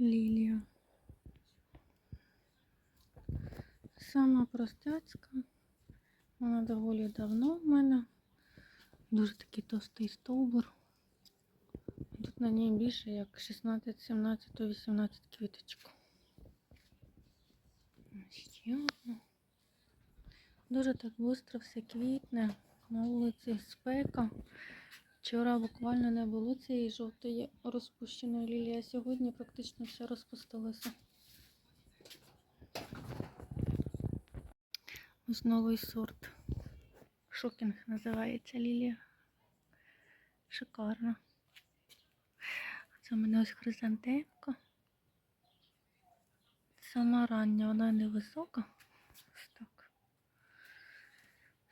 Лілія. Сама простяцька. Вона доволі давно в мене. Дуже такий товстий стовбур. Тут на ній більше як 16, 17, 18 квіточок. Ще одна. Дуже так швидко все квітне. На вулиці спека. Вчора буквально не було цієї жовтої розпущеної лілії, а сьогодні практично все розпустилося. Ось новий сорт. Шокінг називається лілія. Шикарно. Це в мене ось хризантемка. Сама рання, вона невисока. Ось так.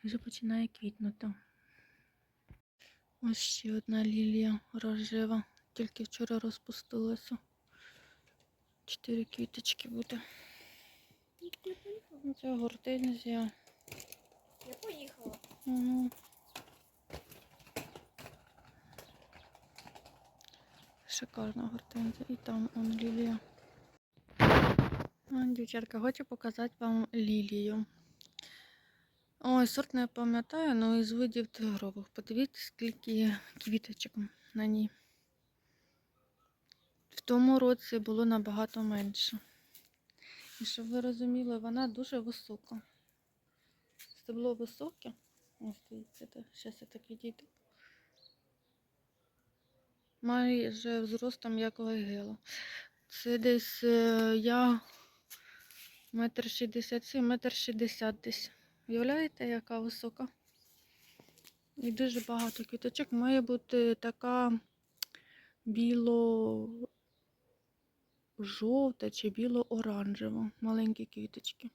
Вже починає квітнути. Ось ще одна лілія рожева. Тільки вчора розпустилася. Чотири квіточки буде. Це гортензія. Я поїхала. Угу. Шикарна гортензія. І там он лілія. Дівчатка, хочу показати вам лілію. Ой, сорт не пам'ятаю, але із видів тигрових. Подивіться, скільки квіточок на ній. В тому році було набагато менше. І щоб ви розуміли, вона дуже висока. Стебло високе. Ось дивіться, зараз я так відійду. Майже зростом як гела. Це десь е, я метр шістдесят сім, метр шістдесят десь. Уявляєте, яка висока? І дуже багато квіточок. Має бути така біло-жовта чи біло-оранжева. Маленькі квіточки.